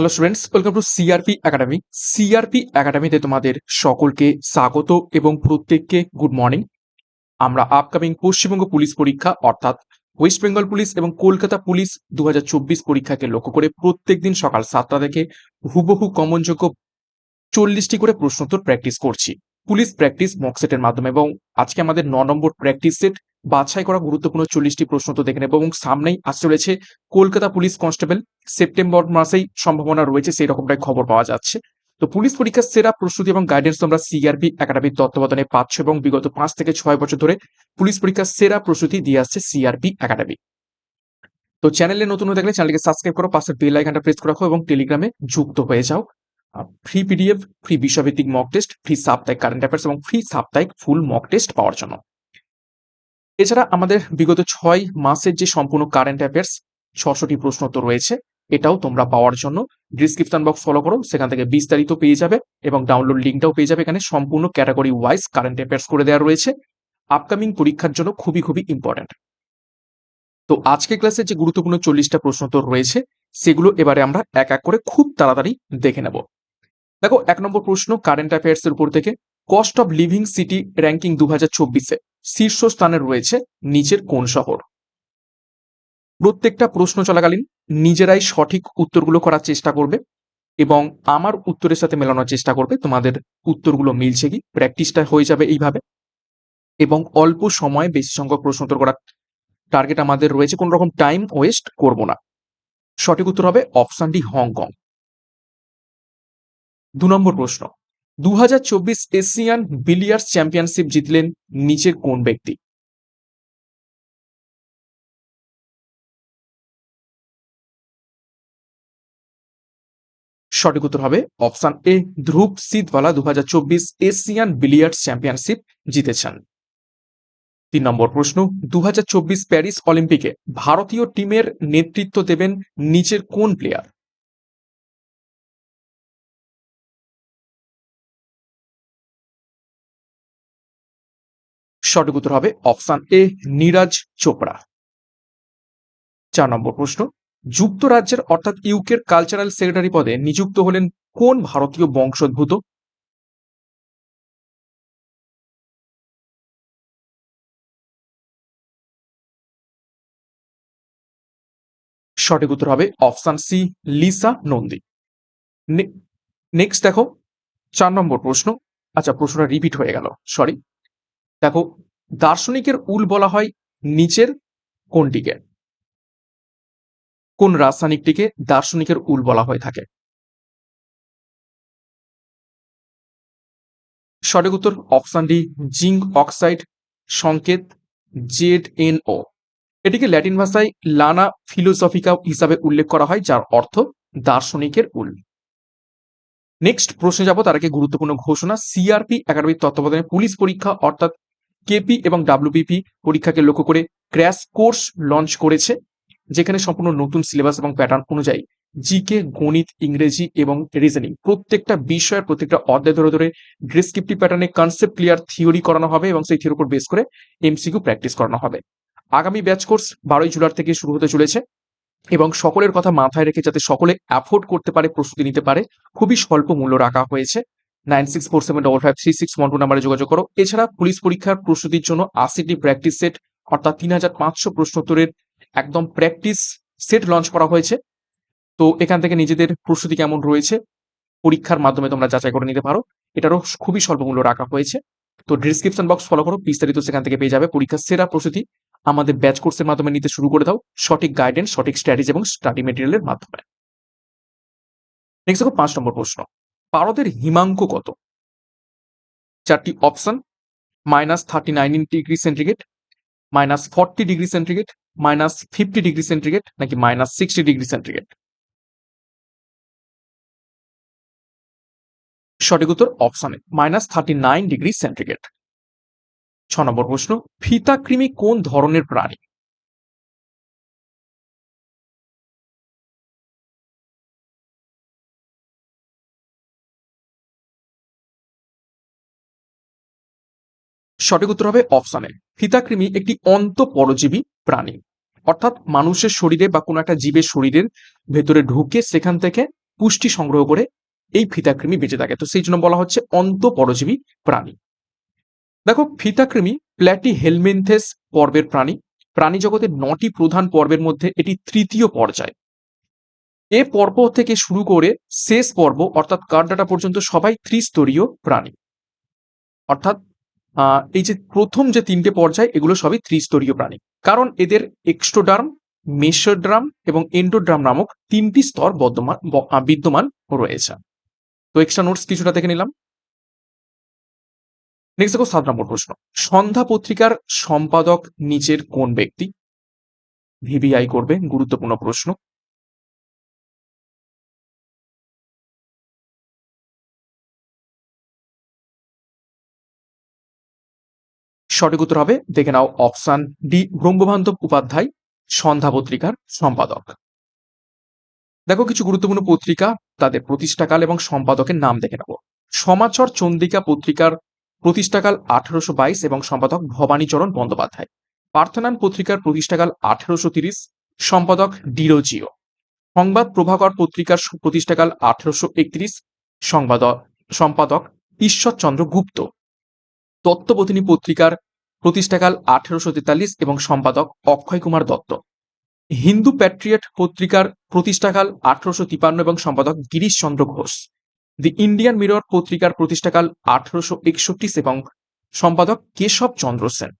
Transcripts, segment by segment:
Hello students welcome to CRP academy CRP একাডেমিতে তোমাদের সকলকে স্বাগত এবং প্রত্যেককে গুড মর্নিং আমরা আপকামিং পশ্চিমবঙ্গ পুলিশ পরীক্ষা, অর্থাৎ ওয়েস্ট বেঙ্গল পুলিশ এবং কলকাতা পুলিশ দু হাজার চব্বিশ পরীক্ষাকে লক্ষ্য করে প্রত্যেকদিন সকাল সাতটা থেকে হুবহু কমনযোগ্য চল্লিশটি করে প্রশ্নোত্তর প্র্যাকটিস করছি। পুলিশ প্র্যাকটিস মকসেটের মাধ্যমে এবং আজকে আমাদের ন নম্বর প্র্যাকটিস সেট বাছাই করা গুরুত্বপূর্ণ চল্লিশটি প্রশ্ন তো দেখে নেব এবং সামনেই আসতে চলেছে কলকাতা পুলিশ কনস্টেবল সেপ্টেম্বর মাসেই সম্ভাবনা রয়েছে, সেই রকমটাই খবর পাওয়া যাচ্ছে। তো পুলিশ পরীক্ষার সেরা প্রস্তুতি এবং গাইডেন্স তোমরা সিআরপি একাডেমির তত্ত্বাবধানে পাচ্ছ এবং বিগত পাঁচ থেকে ছয় বছর ধরে পুলিশ পরীক্ষার সেরা প্রস্তুতি দিয়ে আসছে সিআরপি একাডেমি তো চ্যানেলে নতুন হয়ে থাকলে চ্যানেলকে সাবস্ক্রাইব করো পাশের বেল আইকনটা প্রেস করে রাখো এবং টেলিগ্রামে যুক্ত হয়ে যাও। ফ্রি পিডিএফ ফ্রি বিষয়ভিত্তিক মক টেস্ট ফ্রি সাপ্তাহিক কারেন্ট অ্যাফেয়ার্স এবং ফ্রি সাপ্তাহিক ফুল মক টেস্ট পাওয়ার জন্য। এছাড়া আমাদের বিগত ছয় মাসের যে সম্পূর্ণ কারেন্ট অ্যাফেয়ার্স ছশোটি প্রশ্ন তো রয়েছে, এটাও তোমরা পাওয়ার জন্য ডিসক্রিপশন বক্স ফলো করো, সেখান থেকে বিস্তারিত পেয়ে যাবে এবং ডাউনলোড লিঙ্কটাও পেয়ে যাবে এখানে সম্পূর্ণ ক্যাটাগরি ওয়াইজ কারেন্ট অ্যাফেয়ার্স করে দেওয়া রয়েছে। আপকামিং পরীক্ষার জন্য খুবই খুবই ইম্পর্ট্যান্ট তো আজকে ক্লাসে যে গুরুত্বপূর্ণ চল্লিশটা প্রশ্ন তো রয়েছে, সেগুলো এবারে আমরা এক এক করে খুব তাড়াতাড়ি দেখে নেব। দেখো, এক নম্বর প্রশ্ন কারেন্ট অ্যাফেয়ার্স এর উপর থেকে cost of living city ranking দু হাজার চব্বিশে। শীর্ষস্থানে রয়েছে নিচের কোন শহর? প্রত্যেকটা প্রশ্ন চলাকালীন নিজেরাই সঠিক উত্তরগুলো করার চেষ্টা করবে এবং আমার উত্তরের সাথে মেলানোর চেষ্টা করবে। তোমাদের উত্তরগুলো মিলছে কি? প্র্যাকটিসটা হয়ে যাবে এইভাবে। এবং অল্প সময়ে বেশি সংখ্যক প্রশ্ন উত্তর করার টার্গেট আমাদের রয়েছে। কোন রকম টাইম ওয়েস্ট করব না। সঠিক উত্তর হবে অপশন ডি হংকং। দু নম্বর প্রশ্ন। দু হাজার চব্বিশ এশিয়ান বিলিয়ার্স চ্যাম্পিয়নশিপ জিতলেন নিচের কোন ব্যক্তি? সঠিক উত্তর হবে অপশন এ, ধ্রুব সিদওয়ালা দু এশিয়ান বিলিয়ার্ডস চ্যাম্পিয়নশিপ জিতেছেন। তিন নম্বর প্রশ্ন দু হাজার চব্বিশ প্যারিস অলিম্পিকে ভারতীয় টিমের নেতৃত্ব দেবেন নিচের কোন প্লেয়ার? সঠিক উত্তর হবে অপশন এ, নীরাজ চোপড়া। চার নম্বর প্রশ্ন, যুক্তরাজ্যের অর্থাৎ ইউকের কালচারাল সেক্রেটারি পদে নিযুক্ত হলেন কোন ভারতীয় বংশোদ্ভূত? সঠিক উত্তর হবে option C, Lisa Nandy. Next দেখো, চার নম্বর প্রশ্ন আচ্ছা প্রশ্নটা রিপিট হয়ে গেল, সরি। দেখো, দার্শনিকের উল বলা হয় নিচের কোনটিকে? কোন রাসায়নিকটিকে দার্শনিকের উল বলা হয়ে থাকে? সঠিক উত্তর অপশন ডি, জিঙ্ক অক্সাইড সংকেত জেড এন ও। এটিকে ল্যাটিন ভাষায় লানা ফিলোসফিকা হিসাবে উল্লেখ করা হয়, যার অর্থ দার্শনিকের উল। নেক্সট প্রশ্নে যাব, তার আগে গুরুত্বপূর্ণ ঘোষণা, সিআরপি একাডেমির তত্ত্বাবধানে পুলিশ পরীক্ষা, অর্থাৎ কেপি এবং ডাব্লিউবিপি পরীক্ষাকে লক্ষ্য করে ক্র্যাশ কোর্স লঞ্চ করেছে, যেখানে সম্পূর্ণ নতুন সিলেবাস এবং প্যাটার্ন অনুযায়ী জিকে গণিত, ইংরেজি এবং রিজনিং প্রত্যেকটা বিষয়ের প্রত্যেকটা অধ্যায় ধরে ধরে ডিসক্রিপটিভ প্যাটার্নে কনসেপ্ট ক্লিয়ার থিওরি করানো হবে এবং সেই থিওরির উপর বেস করে এমসিকিউ প্র্যাকটিস করানো হবে। আগামী ব্যাচ কোর্স বারোই জুলাই থেকে শুরু হতে চলেছে এবং সকলের কথা মাথায় রেখে যাতে সকলে অ্যাফোর্ড করতে পারে, প্রস্তুতি নিতে পারে, খুবই স্বল্প মূল্য রাখা হয়েছে। Nine six four seven double five three six one two নাম্বারে যোগাযোগ করো। এছাড়া পুলিশ পরীক্ষার প্রস্তুতির জন্য আশিটি প্র্যাকটিস সেট অর্থাৎ তিন হাজার পাঁচশো প্রশ্নোত্তরের একদম প্র্যাকটিস সেট লঞ্চ করা হয়েছে। তো এখান থেকে নিজেদের প্রস্তুতি কেমন রয়েছে, পরীক্ষার মাধ্যমে তোমরা যাচাই করে নিতে পারো। এটারও খুবই স্বল্প মূল্য রাখা হয়েছে। তো ডিসক্রিপশন বক্স ফলো করো, বিস্তারিত সেখান থেকে পেয়ে যাবে পরীক্ষার সেরা প্রস্তুতি। আমাদের ব্যাচ কোর্সের মাধ্যমে নিতে শুরু করে দাও, সঠিক গাইডেন্স সঠিক স্ট্র্যাটেজি এবং স্টাডি মেটেরিয়ালের মাধ্যমে। নেক্সট দেখো পাঁচ নম্বর প্রশ্ন। ভারতের হিমাঙ্ক কত? চারটি option minus thirty nine degree centigrade minus forty degree centigrade minus fifty degree centigrade নাকি মাইনাস সিক্সটি ডিগ্রি সেন্টিগ্রেড সঠিক উত্তর অপশনে minus thirty nine degree centigrade ছ নম্বর প্রশ্ন, ফিতা কৃমি কোন ধরনের প্রাণী? সঠিক উত্তর হবে অপশনে ফিতাকৃমি একটি অন্ত পরজীবী প্রাণী। অর্থাৎ মানুষের শরীরে বা কোনো একটা জীবের শরীরের ভেতরে ঢুকে সেখান থেকে পুষ্টি সংগ্রহ করে এই ফিতাকৃমি বেঁচে থাকে। তো সেই জন্য বলা হচ্ছে অন্ত পরজীবী প্রাণী। দেখো ফিতাকৃমি প্ল্যাটি হেলমেন্থেস পর্বের প্রাণী। প্রাণী জগতের নটি প্রধান পর্বের মধ্যে এটি তৃতীয় পর্যায়। এ পর্ব থেকে শুরু করে শেষ পর্ব, অর্থাৎ কার্ডাটা পর্যন্ত সবাই ত্রিস্তরীয় প্রাণী। অর্থাৎ এই যে প্রথম যে তিনটে পর্যায় এগুলো সবই ত্রিস্তরীয় প্রাণী। কারণ এদের এক্সট্রোডার্ম মেসোড্রাম এবং এন্ডোড্রাম নামক তিনটি স্তর বর্তমান আহ, বিদ্যমান রয়েছে। তো এক্সট্রা নোটস কিছুটা দেখে নিলাম। নেক্সট দেখো সাত নম্বর প্রশ্ন। সন্ধ্যা পত্রিকার সম্পাদক নিচের কোন ব্যক্তি? ভিভিআই করবে গুরুত্বপূর্ণ প্রশ্ন। সঠিক উত্তর হবে, দেখে নাও অপশন ডি, ব্রহ্মবান্ধব উপাধ্যায়, সন্ধ্যা পত্রিকার সম্পাদক। দেখো কিছু গুরুত্বপূর্ণ পত্রিকা, তাদের প্রতিষ্ঠাকাল এবং সম্পাদকের নাম দেখে নেব সমাচর চন্দ্রিকা পত্রিকার প্রতিষ্ঠাকাল আঠারোশো বাইশ এবং সম্পাদক ভবানীচরণ বন্দ্যোপাধ্যায়। পার্থনান পত্রিকার প্রতিষ্ঠাকাল আঠারোশো তিরিশ, সম্পাদক ডিরোজিও সংবাদ প্রভাকর পত্রিকার প্রতিষ্ঠাকাল আঠারোশো একত্রিশ সংবাদক সম্পাদক ঈশ্বরচন্দ্র গুপ্ত। তত্ত্ববোধিনী পত্রিকার প্রতিষ্ঠাকাল আঠেরোশো তেতাল্লিশ এবং সম্পাদক অক্ষয় কুমার দত্ত। হিন্দু প্যাট্রিয়ট পত্রিকার প্রতিষ্ঠাকাল আঠারোশো তিপান্ন এবং সম্পাদক Girish Chandra Ghosh. The Indian Mirror পত্রিকার প্রতিষ্ঠাকাল আঠারোশো একষট্টি এবং সম্পাদক কেশব চন্দ্র সেন।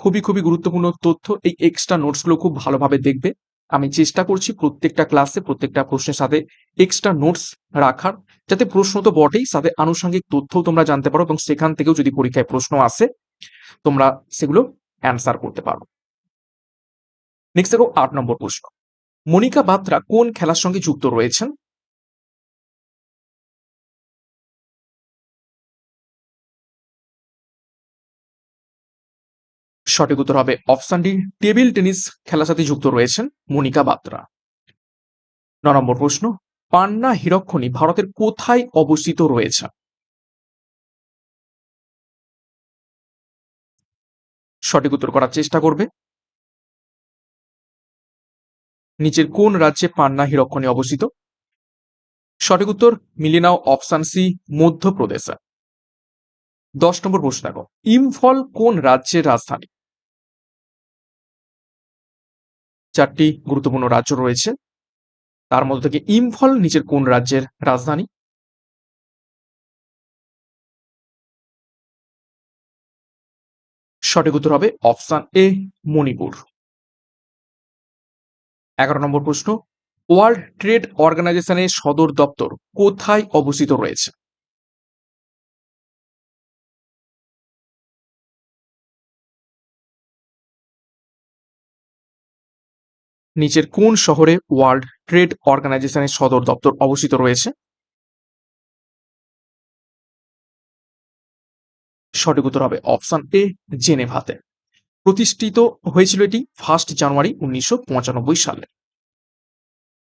খুবই খুবই গুরুত্বপূর্ণ তথ্য, এই এক্সট্রা নোটসগুলো খুব ভালোভাবে দেখবে। আমি চেষ্টা করছি প্রত্যেকটা ক্লাসে প্রত্যেকটা প্রশ্নের সাথে এক্সট্রা নোটস রাখার, যাতে প্রশ্ন তো বটেই, সাথে আনুষঙ্গিক তথ্যও তোমরা জানতে পারো এবং সেখান থেকেও যদি পরীক্ষায় প্রশ্ন আসে তোমরা সেগুলো অ্যান্সার করতে পারো। নেক্সট দেখো আট নম্বর প্রশ্ন। মনিকা বাত্রা কোন খেলার সঙ্গে যুক্ত রয়েছেন? সঠিক উত্তর হবে অপশন ডি টেবিল টেনিস খেলার সাথে যুক্ত রয়েছেন মনিকা বাত্রা। ন নম্বর প্রশ্ন, পান্না হীরকখনি ভারতের কোথায় অবস্থিত রয়েছে? সঠিক উত্তর করার চেষ্টা করবে। নিচের কোন রাজ্যে পান্না হীরকখনি অবস্থিত? সঠিক উত্তর, মিলিয়ে নাও অপশন সি, মধ্যপ্রদেশে। দশ নম্বর প্রশ্ন দেখো, ইম্ফল কোন রাজ্যের রাজধানী? চারটি গুরুত্বপূর্ণ রাজ্য রয়েছে। তার মধ্যে থেকে ইম্ফল নিচের কোন রাজ্যের রাজধানী? সঠিক উত্তর হবে অপশন এ, মণিপুর। এগারো নম্বর প্রশ্ন, ওয়ার্ল্ড ট্রেড অর্গানাইজেশনের সদর দপ্তর কোথায় অবস্থিত রয়েছে? নিচের কোন শহরে ওয়ার্ল্ড ট্রেড অর্গানাইজেশনের সদর দপ্তর অবস্থিত রয়েছে? সঠিক উত্তর হবে অপশন এ, জেনেভাতে। প্রতিষ্ঠিত হয়েছিল এটি ফার্স্ট জানুয়ারি উনিশশো পঁচানব্বই সালে।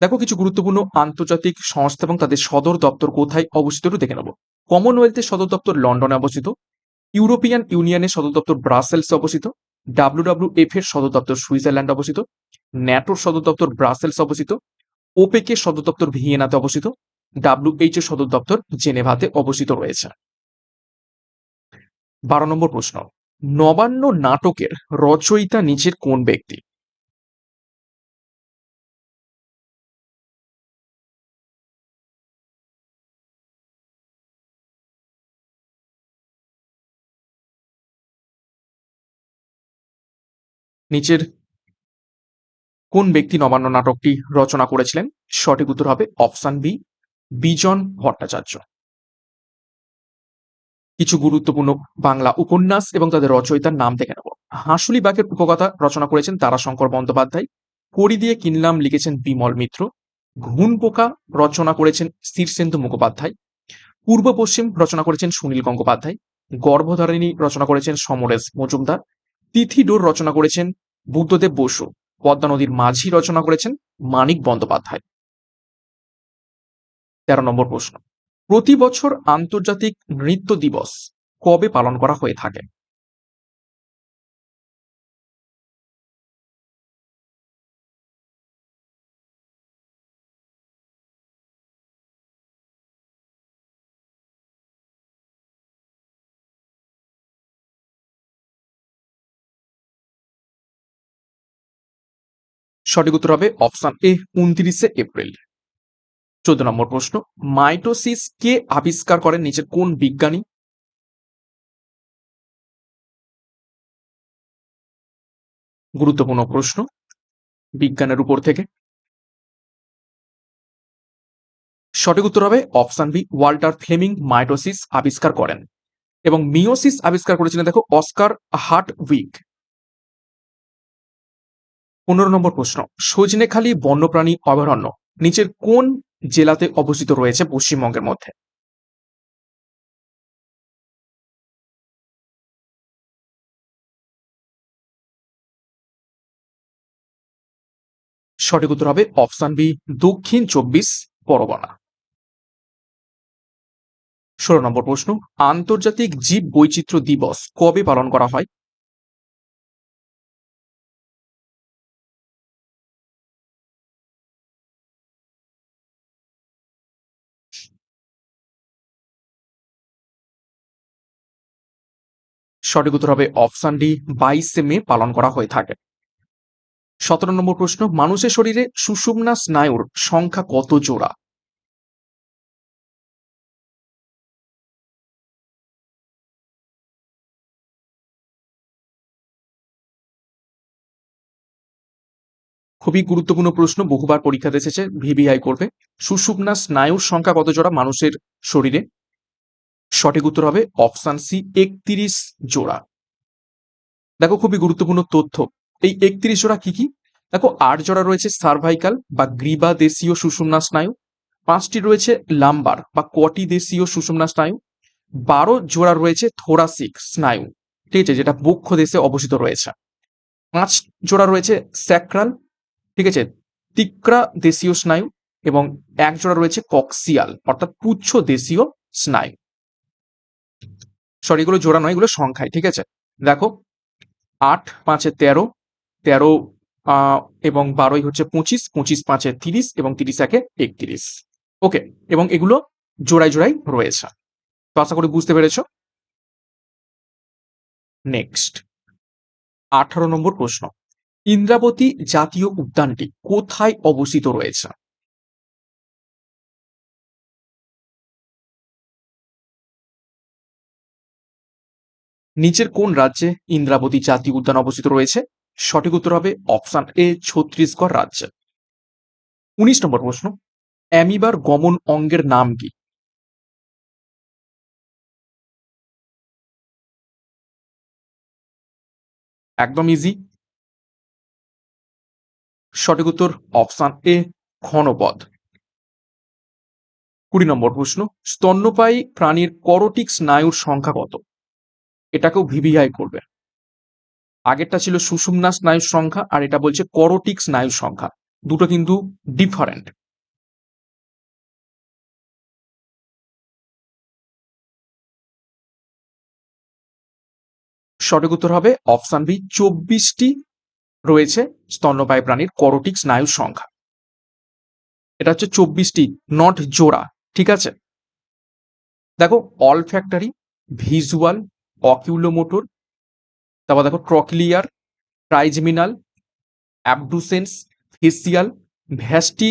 দেখো কিছু গুরুত্বপূর্ণ আন্তর্জাতিক সংস্থা এবং তাদের সদর দপ্তর কোথায় অবস্থিত দেখে নেব। কমনওয়েলথের সদর দপ্তর লন্ডনে অবস্থিত, ইউরোপিয়ান ইউনিয়নের সদর দপ্তর ব্রাসেলসে অবস্থিত ডাব্লিউডাব্লিউএফ এর সদর দপ্তর সুইজারল্যান্ড অবস্থিত, ন্যাটোর সদর দপ্তর ব্রাসেলস অবস্থিত ওপেক এর সদর দপ্তর ভিয়েনাতে অবস্থিত ডাব্লিউএইচ এর সদর দপ্তর জেনেভাতে অবস্থিত রয়েছে। বারো নম্বর প্রশ্ন। নবান্ন নাটকের রচয়িতা নিচের কোন ব্যক্তি? নিচের কোন ব্যক্তি নবান্ন নাটকটি রচনা করেছিলেন? সঠিক উত্তর হবে অপশন বি, বিজন ভট্টাচার্য। কিছু গুরুত্বপূর্ণ বাংলা উপন্যাস এবং তাদের রচয়িতার নাম দেখে নেব। হাঁসুলি বাঘের উপকথা রচনা করেছেন তারাশঙ্কর বন্দ্যোপাধ্যায়। কড়ি দিয়ে কিনলাম লিখেছেন বিমল মিত্র। ঘুণ পোকা রচনা করেছেন শীর্ষেন্দু মুখোপাধ্যায়। পূর্ব পশ্চিম রচনা করেছেন সুনীল গঙ্গোপাধ্যায়। গর্ভধারিণী রচনা করেছেন সমরেশ মজুমদার। তিথি ডোর রচনা করেছেন বুদ্ধদেব বসু। পদ্মা নদীর মাঝি রচনা করেছেন মানিক বন্দ্যোপাধ্যায়। তেরো নম্বর প্রশ্ন। প্রতি বছর আন্তর্জাতিক নৃত্য দিবস কবে পালন করা হয়ে থাকে? সঠিক উত্তর হবে অপশন এ, উনত্রিশে এপ্রিল। চোদ্দ নম্বর প্রশ্ন, মাইটোসিস কে আবিষ্কার করেন নিচের কোন বিজ্ঞানী? গুরুত্বপূর্ণ প্রশ্ন, বিজ্ঞানের উপর থেকে। সঠিক উত্তর হবে option B, Walter Flemming mitosis আবিষ্কার করেন। এবং মিওসিস আবিষ্কার করেছিলেন, দেখো, অস্কার হার্ট উইক পনেরো নম্বর প্রশ্ন, সজনেখালি বন্যপ্রাণী অভয়ারণ্য, নিচের কোন জেলাতে অবস্থিত রয়েছে পশ্চিমবঙ্গের মধ্যে। সঠিক উত্তর হবে অপশন বি, দক্ষিণ চব্বিশ পরগনা। ষোলো নম্বর প্রশ্ন, আন্তর্জাতিক জীব বৈচিত্র্য দিবস কবে পালন করা হয়? সঠিক উত্তর হবে অপশন ডি বাইশে মে পালন করা হয়ে থাকে। সতেরো নম্বর প্রশ্ন, মানুষের শরীরে সুষুম্না স্নায়ুর সংখ্যা কত জোড়া? খুবই গুরুত্বপূর্ণ প্রশ্ন, বহুবার পরীক্ষাতে এসেছে ভিভিআই করবে। সুষুম্না স্নায়ুর সংখ্যা কত জোড়া মানুষের শরীরে? সঠিক উত্তর হবে অপশান সি, একত্রিশ জোড়া। দেখো খুবই গুরুত্বপূর্ণ তথ্য। এই একত্রিশ জোড়া কি কি? দেখো আট জোড়া রয়েছে সার্ভাইকাল বা গ্রীবা দেশীয় সুষুম্না স্নায়ু। পাঁচটি রয়েছে লাম্বার বা কটি দেশীয় সুষুম্না স্নায়ু। বারো জোড়া রয়েছে থোরাসিক স্নায়ু, ঠিক আছে, যেটা বক্ষ দেশে অবস্থিত রয়েছে। পাঁচ জোড়া রয়েছে স্যাক্রাল, ঠিক আছে, তিক্রা দেশীয় স্নায়ু এবং এক জোড়া রয়েছে কক্সিয়াল, অর্থাৎ পুচ্ছ দেশীয় স্নায়ু। সরি এগুলো জোড়া নয়, এগুলো সংখ্যায়, ঠিক আছে? দেখো, আট, পাঁচে তেরো তেরো এবং বারোই হচ্ছে পঁচিশ পঁচিশ, পাঁচে তিরিশ, এবং তিরিশ একে একত্রিশ। ওকে এবং এগুলো জোড়ায় জোড়াই রয়েছে। তো আশা করি বুঝতে পেরেছ? নেক্সট আঠারো নম্বর প্রশ্ন। ইন্দ্রাবতী জাতীয় উদ্যানটি কোথায় অবস্থিত রয়েছে? নিচের কোন রাজ্যে ইন্দ্রাবতী জাতীয় উদ্যান অবস্থিত রয়েছে? সঠিক উত্তর হবে অপশন এ, ছত্তিশগড় রাজ্য। উনিশ নম্বর প্রশ্ন, অ্যামিবার গমন অঙ্গের নাম কি? একদম ইজি সঠিক উত্তর অপশন এ ঘনপদ কুড়ি নম্বর প্রশ্ন, স্তন্যপায়ী প্রাণীর করটিক স্নায়ুর সংখ্যা কত? এটাকেও ভিভিআই করবে। আগেরটা ছিল সুষুম্না স্নায়ুর সংখ্যা আর এটা বলছে করোটিক স্নায়ুর সংখ্যা। দুটো কিন্তু ডিফারেন্ট সঠিক উত্তর হবে অপশন বি, চব্বিশটি রয়েছে স্তন্যপায়ী প্রাণীর করোটিক স্নায়ুর সংখ্যা। এটা হচ্ছে চব্বিশটি নট জোড়া, ঠিক আছে? দেখো অল ফ্যাক্টরি ভিজুয়াল অকিউলোমোটর তারপর দেখো trochlear trigeminal abducens facial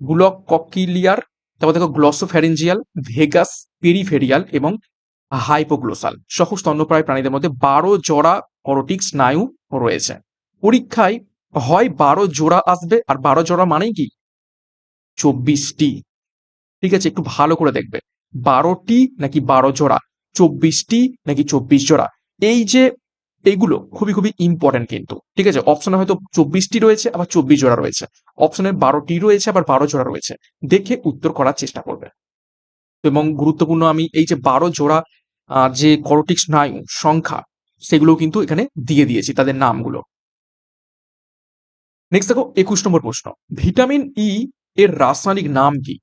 vestibulocochlear তারপর দেখো গ্লসোফ্যারেঞ্জিয়াল ভেগাস পেরিফেরিয়াল এবং হাইপোগ্লোসাল সহ স্তন্যপ্রায় প্রাণীদের মধ্যে বারো জোড়া করটিক স্নায়ু রয়েছে। পরীক্ষায় হয় বারো জোড়া আসবে, আর বারো জোড়া মানেই কি? চব্বিশটি। ঠিক আছে, একটু ভালো করে দেখবে। বারোটি নাকি বারো জোড়া? চব্বিশটি নাকি চব্বিশ জোড়া? এই যে এইগুলো খুবই খুবই ইম্পর্টেন্ট কিন্তু। ঠিক আছে? অপশনে হয়তো চব্বিশটি রয়েছে, আবার চব্বিশ জোড়া রয়েছে। অপশনে বারোটি রয়েছে, আবার বারো জোড়া রয়েছে। দেখে উত্তর করার চেষ্টা করবে। এবং গুরুত্বপূর্ণ আমি এই যে বারো জোড়া যে করটিক স্নায়ু সংখ্যা সেগুলো কিন্তু এখানে দিয়ে দিয়েছি তাদের নামগুলো। নেক্সট দেখো, একুশ নম্বর প্রশ্ন। ভিটামিন ই এর রাসায়নিক নাম কি?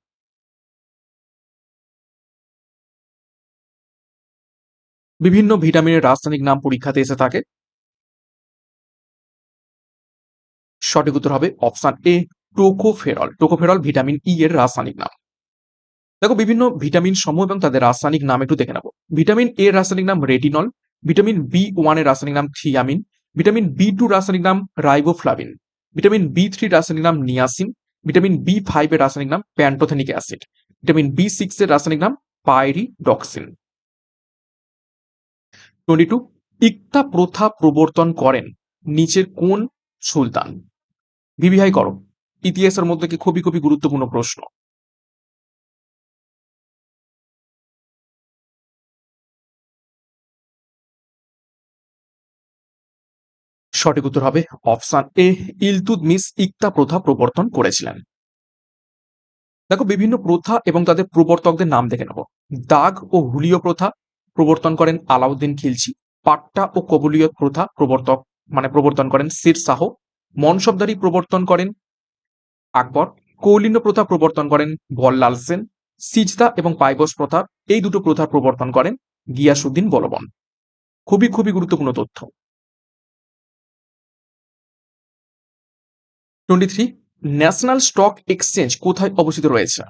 বিভিন্ন ভিটামিনের রাসায়নিক নাম পরীক্ষাতে এসে থাকে। সঠিক উত্তর হবে option A, tocopherol. Tocopherol vitamin E এর রাসায়নিক নাম। দেখো, বিভিন্ন ভিটামিন সমূহ এবং তাদের রাসায়নিক নাম একটু দেখে নেব। ভিটামিন এর রাসায়নিক নাম রেটিনল, ভিটামিন বি ওয়ানের রাসায়নিক নাম থিয়ামিন ভিটামিন বি টু রাসায়নিক নাম রাইবোফ্লাভিন, ভিটামিন বি থ্রি রাসায়নিক নাম নিয়াসিন, ভিটামিন বি ফাইভ এর রাসায়নিক নাম pantothenic acid, vitamin B six এর রাসায়নিক নাম পাইরিডক্সিন। টোয়েন্টি টু ইকতা প্রথা প্রবর্তন করেন নিচের কোন সুলতান? বিবিহাই করো। ইতিহাসের মধ্যে কি খুবই খুবই গুরুত্বপূর্ণ প্রশ্ন। সঠিক উত্তর হবে অপশন এ ইলতুদমিস ইকতা প্রথা প্রবর্তন করেছিলেন। দেখো, বিভিন্ন প্রথা এবং তাদের প্রবর্তকদের নাম দেখে নেব। দাগ ও হুলীয় প্রথা প্রবর্তন করেন আলাউদ্দিন খিলজি। পাট্টা ও কবুলিয়ত প্রথা প্রবর্তক মানে প্রবর্তন করেন সির শাহ। মনসবদারি প্রবর্তন করেন আকবর। কৌলিন্য প্রথা প্রবর্তন করেন বল্লাল সেন। সিজদা এবং পাইবস প্রথা, এই দুটো প্রথা প্রবর্তন করেন গিয়াসুদ্দিন বলবন। খুবই খুবই গুরুত্বপূর্ণ তথ্য। Twenty three, national stock exchange কোথায় অবস্থিত রয়েছে?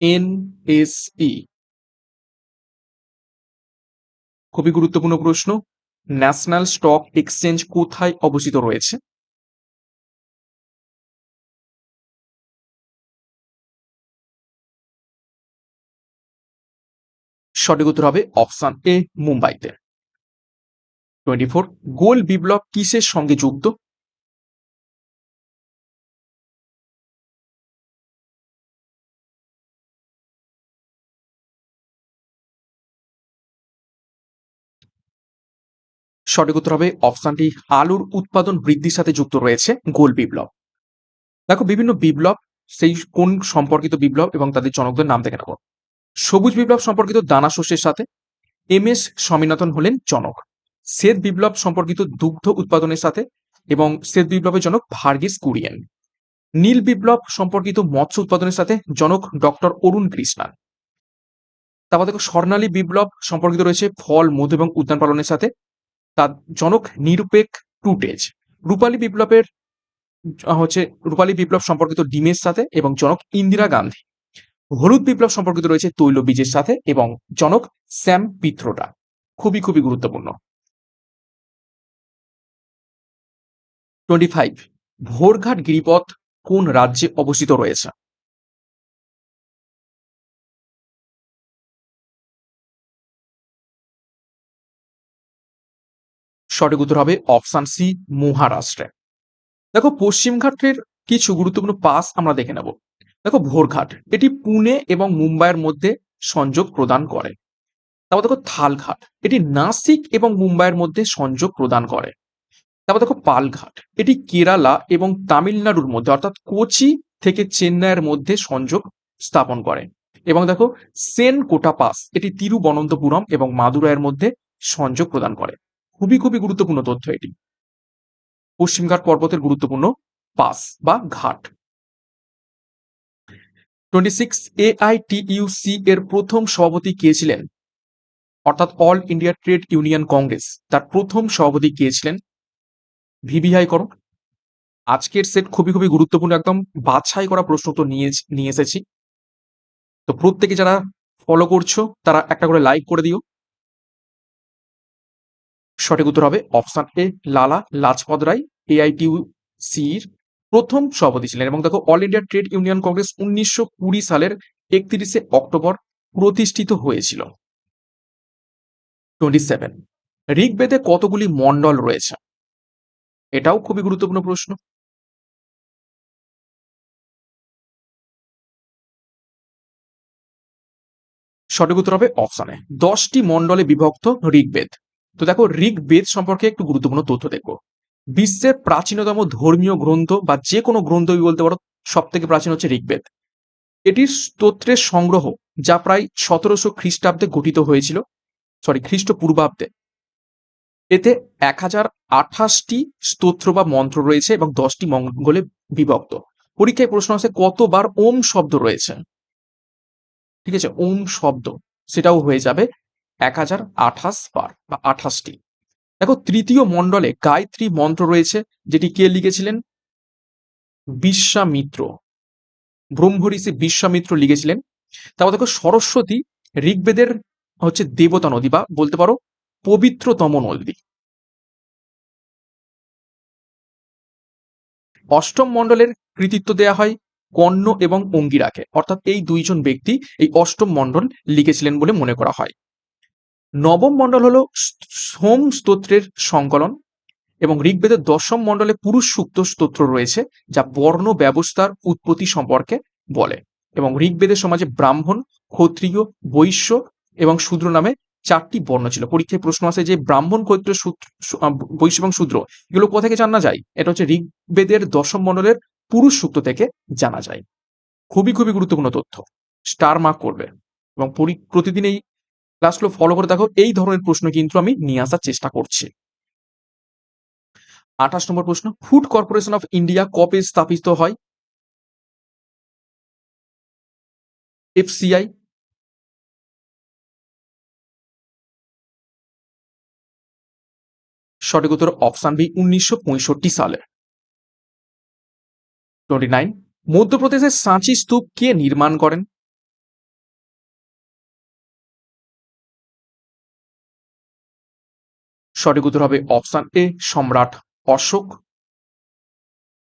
এনএসই খুবই গুরুত্বপূর্ণ প্রশ্ন। ন্যাশনাল স্টক এক্সচেঞ্জ কোথায় অবস্থিত রয়েছে? সঠিক উত্তর হবে অপশন এ, মুম্বাইতে। টোয়েন্টি ফোর, গোল বিপ্লব কিসের সঙ্গে যুক্ত? সঠিক উত্তর হবে অপশনটি আলুর উৎপাদন বৃদ্ধির সাথে যুক্ত রয়েছে গোল বিপ্লব। দেখো, বিভিন্ন বিপ্লব, সেই কোন সম্পর্কিত বিপ্লব এবং তাদের জনকদের নাম দেখে নেব। সবুজ বিপ্লব সম্পর্কিত দানা শস্যের সাথে এম এস স্বামীনাথন হলেন জনক। শ্বেত বিপ্লব সম্পর্কিত দুগ্ধ উৎপাদনের সাথে এবং শ্বেত বিপ্লবের জনক ভার্গিস কুরিয়েন। নীল বিপ্লব সম্পর্কিত মৎস্য উৎপাদনের সাথে জনক ডক্টর অরুণ কৃষ্ণান। তারপর দেখো, স্বর্ণালী বিপ্লব সম্পর্কিত রয়েছে ফল, মধু এবং উদ্যান পালনের সাথে তার জনক নিরুপেক টুটেজ। রূপালী বিপ্লবের হচ্ছে রূপালী বিপ্লব সম্পর্কিত ডিমের সাথে এবং জনক ইন্দিরা গান্ধী। হলুদ বিপ্লব সম্পর্কিত রয়েছে তৈল বীজের সাথে এবং জনক স্যাম পিত্রোডা খুবই খুবই গুরুত্বপূর্ণ। টোয়েন্টি ফাইভ, ভোরঘাট গিরিপথ কোন রাজ্যে অবস্থিত রয়েছে? সঠিক উত্তর হবে অপশান সি, মহারাষ্ট্রে। দেখো পশ্চিমঘাটের কিছু গুরুত্বপূর্ণ পাস আমরা দেখে নেব। দেখো ভোরঘাট এটি পুনে এবং মুম্বাইয়ের মধ্যে সংযোগ প্রদান করে। তারপর দেখো থালঘাট এটি নাসিক এবং মুম্বাইয়ের মধ্যে সংযোগ প্রদান করে। তারপর দেখো পালঘাট এটি কেরালা এবং তামিলনাড়ুর মধ্যে, অর্থাৎ কোচি থেকে চেন্নাইয়ের মধ্যে সংযোগ স্থাপন করে। এবং দেখো সেন কোটা পাস, এটি তিরুবনন্তপুরম এবং মাদুরাইয়ের মধ্যে সংযোগ প্রদান করে। খুবই খুবই গুরুত্বপূর্ণ তথ্য এটি। পশ্চিমঘাট পর্বতের গুরুত্বপূর্ণ পাস বা ঘাট। টোয়েন্টি সিক্স এআইটিইউসি এর প্রথম সভাপতি কে ছিলেন? অর্থাৎ All India Trade Union Congress. তার প্রথম সভাপতি কে ছিলেন? ভিভিআই করো আজকের সেট খুবই খুবই গুরুত্বপূর্ণ। একদম বাছাই করা প্রশ্ন তো নিয়ে নিয়ে এসেছি। তো প্রত্যেকে যারা ফলো করছ, তারা একটা করে লাইক করে দিও। সঠিক উত্তর হবে অপশন এ, লালা লাজপত রায়, এআইটিউসির প্রথম সভাপতি ছিলেন। এবং দেখো, All India Trade Union Congress উনিশশো কুড়ি সালের একত্রিশে অক্টোবর প্রতিষ্ঠিত হয়েছিল। টোয়েন্টি সেভেন, ঋগ্বেদে কতগুলি মণ্ডল রয়েছে? এটাও খুবই গুরুত্বপূর্ণ প্রশ্ন। সঠিক উত্তর হবে অপশনে দশটি মণ্ডলে বিভক্ত ঋগ্বেদ। তো দেখো ঋগ্বেদ সম্পর্কে একটু গুরুত্বপূর্ণ তথ্য দেখো। বিশ্বের প্রাচীনতম ধর্মীয় গ্রন্থ বা যে কোনো গ্রন্থই বলতে পারো সব থেকে প্রাচীন হচ্ছে ঋগ্বেদ। এটির স্তোত্রের সংগ্রহ যা প্রায় সতেরোশো খ্রিস্টাব্দে গঠিত হয়েছিল সরি খ্রিস্টপূর্বাব্দে। এতে এক হাজার আঠাশটি স্তোত্র বা মন্ত্র রয়েছে এবং দশটি মঙ্গলে বিভক্ত। পরীক্ষায় প্রশ্ন আছে কতবার ওম শব্দ রয়েছে? ঠিক আছে, ওম শব্দ, সেটাও হয়ে যাবে। এক হাজার আঠাশ বার বা আঠাশটি। দেখো, তৃতীয় মণ্ডলে গায়ত্রী মন্ত্র রয়েছে, যেটি কে লিখেছিলেন? বিশ্বামিত্র। ব্রহ্মঋষি বিশ্বামিত্র লিখেছিলেন। তারপর দেখো, সরস্বতী ঋগ্বেদের হচ্ছে দেবতা নদী বা বলতে পারো, পবিত্রতম নদী। অষ্টম মণ্ডলের কৃতিত্ব দেয়া হয় কর্ণ এবং অঙ্গিরাকে। অর্থাৎ এই দুইজন ব্যক্তি এই অষ্টম মণ্ডল লিখেছিলেন বলে মনে করা হয়। নবম মণ্ডল হলো সোম স্তোত্রের সংকলন এবং ঋগ্বেদের দশম মণ্ডলে পুরুষ সূক্ত স্তোত্র রয়েছে, যা বর্ণ ব্যবস্থার উৎপত্তি সম্পর্কে বলে এবং ঋগ্বেদের সমাজে ব্রাহ্মণ, ক্ষত্রিয়, বৈশ্য এবং শূদ্র নামে চারটি বর্ণ ছিল। পরীক্ষায় প্রশ্ন আসে যে ব্রাহ্মণ, ক্ষত্রিয় সূত্র বৈশ্য এবং শূদ্র, এগুলো কোথা থেকে জানা যায়? এটা হচ্ছে ঋগ্বেদের দশম মণ্ডলের পুরুষ সূক্ত থেকে জানা যায়। খুবই খুবই গুরুত্বপূর্ণ তথ্য। স্টার মার্ক করবে এবং প্রতিদিন এই ক্লাসগুলো ফলো করে দেখো, এই ধরনের প্রশ্ন কিন্তু আমি নিয়ে আসার চেষ্টা করছি। আঠাশ নম্বর প্রশ্ন ফুড কর্পোরেশন অফ ইন্ডিয়া কবে স্থাপিত হয়? এফসিআই সঠিক উত্তর অপশন বি উনিশশো পঁয়ষট্টি সালে। টোয়েন্টি নাইন মধ্যপ্রদেশের সাঁচি স্তূপ কে নির্মাণ করেন? সঠিক উত্তর হবে অপশন এ, সম্রাট অশোক।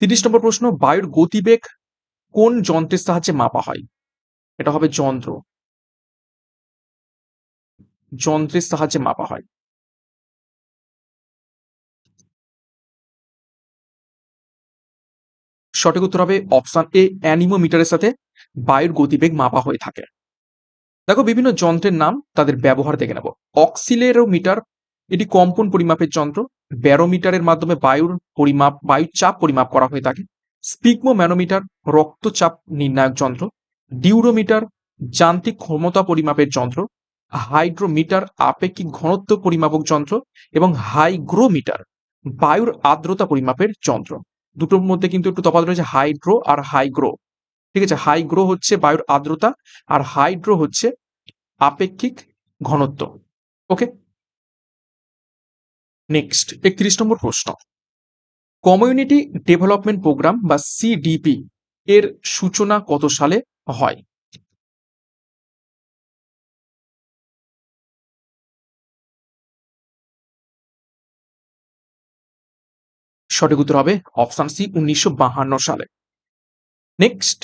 তিরিশ নম্বর প্রশ্ন, বায়ুর গতিবেগ কোন যন্ত্রের সাহায্যে মাপা হয়? এটা হবে যন্ত্র। যন্ত্রের সাহায্যে মাপা হয়। সঠিক উত্তর হবে অপশন এ, অ্যানিমোমিটারের সাথে বায়ুর গতিবেগ মাপা হয়ে থাকে। দেখো, বিভিন্ন যন্ত্রের নাম তাদের ব্যবহার দেখে নেব। অক্সিলেরোমিটার এটি কম্পন পরিমাপের যন্ত্র। ব্যারোমিটারের মাধ্যমে বায়ুর পরিমাপ, বায়ুর চাপ পরিমাপ করা হয়ে থাকে। স্পিগমো ম্যানোমিটার রক্তচাপ নির্ণায়ক যন্ত্র। ডিউরোমিটার, যান্ত্রিক ক্ষমতা পরিমাপের যন্ত্র। হাইড্রোমিটার, আপেক্ষিক ঘনত্ব পরিমাপক যন্ত্র এবং হাইগ্রোমিটার, বায়ুর আর্দ্রতা পরিমাপের যন্ত্র। দুটোর মধ্যে কিন্তু একটু তফাৎ রয়েছে হাইড্রো আর হাইগ্রো। ঠিক আছে, হাইগ্রো হচ্ছে বায়ুর আর্দ্রতা আর হাইড্রো হচ্ছে আপেক্ষিক ঘনত্ব। ওকে? নেক্সট একত্রিশ নম্বর প্রশ্ন। কমিউনিটি ডেভেলপমেন্ট প্রোগ্রাম বা সিডিপি এর সূচনা কত সালে হয়? সঠিক উত্তর হবে অপশন সি উনিশশো সালে। নেক্সট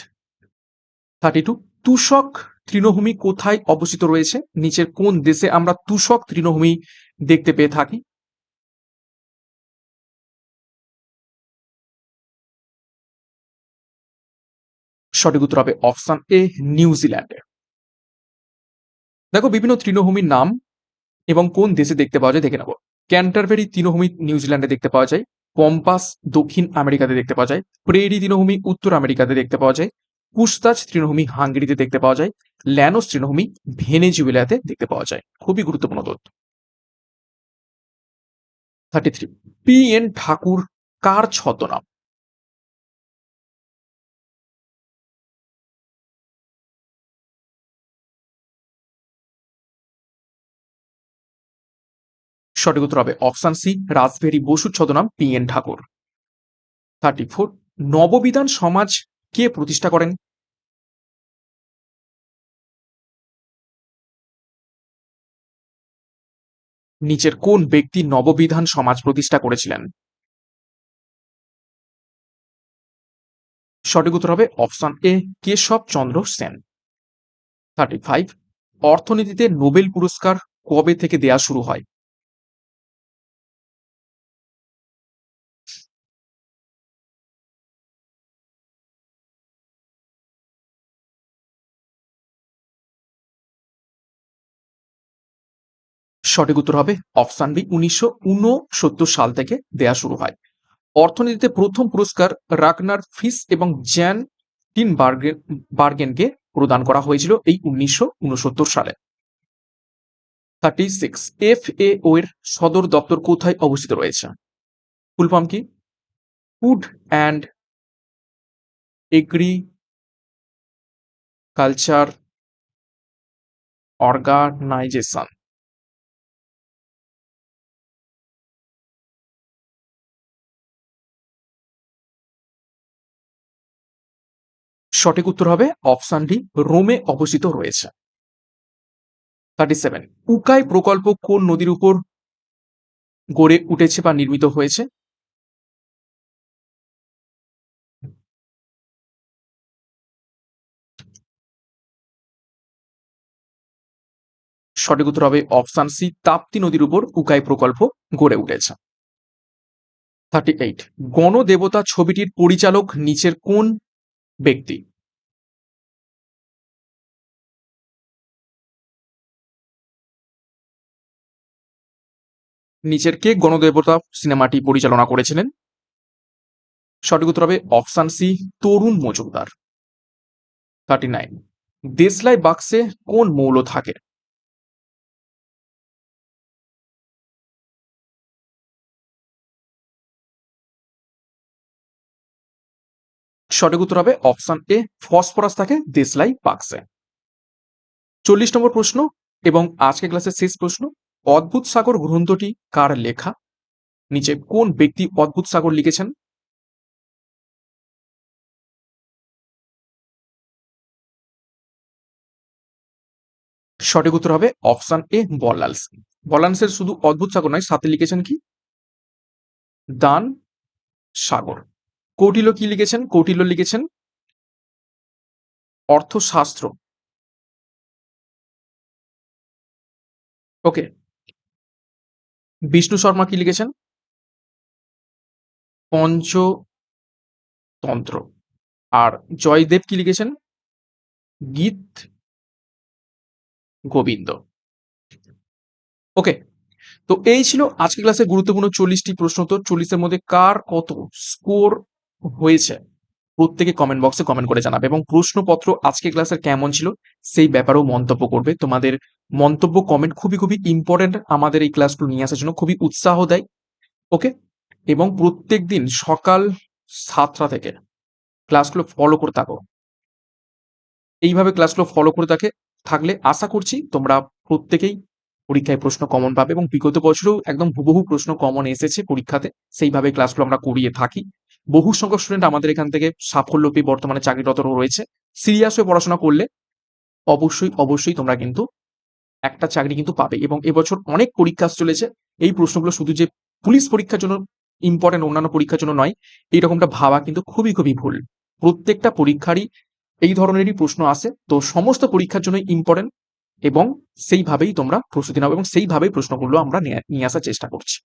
থার্টি টু তুষক তৃণভূমি কোথায় অবস্থিত রয়েছে? নিচের কোন দেশে আমরা তুষক তৃণভূমি দেখতে পেয়ে থাকি? সঠিক উত্তর হবে অপশন এ নিউজিল্যান্ডে দেখো, বিভিন্ন তৃণভূমির নাম এবং কোন দেশে দেখতে পাওয়া যায়, দেখে নেব। ক্যান্টারবেরি তৃণভূমি নিউজিল্যান্ডে দেখতে পাওয়া যায়, পম্পাস দক্ষিণ আমেরিকাতে দেখতে পাওয়া যায়, প্রেরি তৃণভূমি উত্তর আমেরিকাতে দেখতে পাওয়া যায় কুস্তাজ তৃণভূমি হাঙ্গেরিতে দেখতে পাওয়া যায়, ল্যানোস তৃণভূমি ভেনেজুয়েলাতে দেখতে পাওয়া যায়। খুবই গুরুত্বপূর্ণ তথ্য। Thirty three, P N Thakur কার ছদ্মনাম? সঠিক উত্তর হবে অপশন সি, রাজভেরি বসুর ছদনাম P N Thakur. Thirty four Nababidhan Samaj কে প্রতিষ্ঠা করেন? নিচের কোন ব্যক্তি নববিধান সমাজ প্রতিষ্ঠা করেছিলেন? সঠিক উত্তর হবে option A, Keshab Chandra Sen. Thirty five অর্থনীতিতে নোবেল পুরস্কার কবে থেকে দেয়া শুরু হয়? সঠিক উত্তর হবে অপশান বি, উনিশশো সাল থেকে দেয়া শুরু হয়। অর্থনীতিতে প্রথম পুরস্কার রাগনার ফিস এবং জ্যান টিন বার্গেন বার্গেনকে প্রদান করা হয়েছিল এই উনিশশো উনসত্তর সালে। Thirty six F A O এর সদর দপ্তর কোথায় অবস্থিত রয়েছে? ফুলফর্ম কি? Food and agriculture organisation. সঠিক উত্তর হবে অপশন ডি রোমে অবস্থিত রয়েছে। থার্টি সেভেন উকাই প্রকল্প কোন নদীর উপর গড়ে উঠেছে বা নির্মিত হয়েছে? সঠিক উত্তর হবে অপশান সি তাপ্তি নদীর উপর উকাই প্রকল্প গড়ে উঠেছে। থার্টি এইট গণদেবতা ছবিটির পরিচালক নিচের কোন ব্যক্তি? নিচের কে গণদেবতা সিনেমাটি পরিচালনা করেছিলেন। সঠিক উত্তর হবে option C, Tarun Majumdar. Thirty nine দেশলাই বাক্সে কোন মৌল থাকে? সঠিক উত্তর হবে অপশান এ, ফসফরাস থাকে দেশলাই বাক্সে। চল্লিশ নম্বর প্রশ্ন এবং আজকে ক্লাসের শেষ প্রশ্ন। অদ্ভুত সাগর গ্রন্থটি কার লেখা? নিচে কোন ব্যক্তি অদ্ভুত সাগর লিখেছেন? সঠিক উত্তর হবে অপশন এ বল্লাল সিং সেন শুধু অদ্ভুত সাগর নয়, সাথে লিখেছেন কি? দান সাগর। কৌটিল্য কি লিখেছেন? কৌটিল্য লিখেছেন অর্থশাস্ত্র। ওকে বিষ্ণু শর্মা কি লিখেছেন? পঞ্চতন্ত্র। আর জয়দেব কি লিখেছেন? গীত গোবিন্দ। ওকে তো এই ছিল আজকে ক্লাসে গুরুত্বপূর্ণ চল্লিশটি প্রশ্ন তো চল্লিশের মধ্যে কার কত স্কোর হয়েছে? প্রত্যেকে কমেন্ট বক্সে কমেন্ট করে জানাবে এবং প্রশ্নপত্র আজকে ক্লাসের কেমন ছিল সেই ব্যাপারেও মন্তব্য করবে। তোমাদের মন্তব্য কমেন্ট খুবই খুবই ইম্পর্টেন্ট আমাদের এই ক্লাসগুলো নিয়ে আসার জন্য। খুবই উৎসাহ দেয় ওকে এবং প্রত্যেক দিন সকাল সাতটা থেকে ক্লাসগুলো ফলো করে থাকো। এইভাবে ক্লাসগুলো ফলো করে থাকে, থাকলে আশা করছি তোমরা প্রত্যেকেই পরীক্ষায় প্রশ্ন কমন পাবে এবং বিগত বছরেও একদম হুবহু প্রশ্ন কমন এসেছে পরীক্ষাতে। সেইভাবে ক্লাসগুলো আমরা করিয়ে থাকি। বহু সংখ্যক স্টুডেন্ট আমাদের এখান থেকে সাফল্য পেয়ে বর্তমানে চাকরিরত রয়েছে। সিরিয়াস হয়ে পড়াশোনা করলে অবশ্যই অবশ্যই তোমরা কিন্তু একটা চাকরি কিন্তু পাবে এবং এবছর অনেক পরীক্ষা চলেছে। এই প্রশ্নগুলো শুধু যে পুলিশ পরীক্ষার জন্য ইম্পর্টেন্ট অন্যান্য পরীক্ষার জন্য নয়, এইরকমটা ভাবা কিন্তু খুবই খুবই ভুল। প্রত্যেকটা পরীক্ষারই এই ধরনেরই প্রশ্ন আসে। তো সমস্ত পরীক্ষার জন্য ইম্পর্টেন্ট এবং সেইভাবেই তোমরা প্রস্তুতি নাও এবং সেইভাবেই প্রশ্নগুলো আমরা নিয়ে আসার চেষ্টা করছি।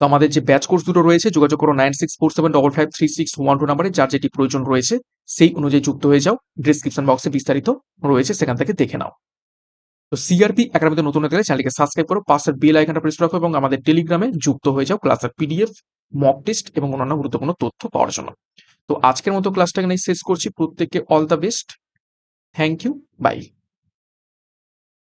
তো আমাদের যে ব্যাচ কোর্স দুটো রয়েছে, যোগাযোগ করো nine six four seven double five three six one two নাম্বারে, যার যেটি প্রয়োজন রয়েছে, সেই অনুযায়ী যুক্ত হয়ে যাও। ডিসক্রিপশন বক্সে বিস্তারিত রয়েছে, সেখান থেকে দেখে নাও। তো সিআরপি একাডেমিতে নতুন হতে গেলে চ্যানেলকে সাবস্ক্রাইব করো পাশের বেল আইকনটা প্রেস রাখো এবং আমাদের টেলিগ্রামে যুক্ত হয়ে যাও ক্লাসের পিডিএফ মক টেস্ট এবং অন্যান্য গুরুত্বপূর্ণ তথ্য পাওয়ার জন্য। তো আজকের মতো ক্লাসটা এখানে শেষ করছি। প্রত্যেককে all the best thank you bye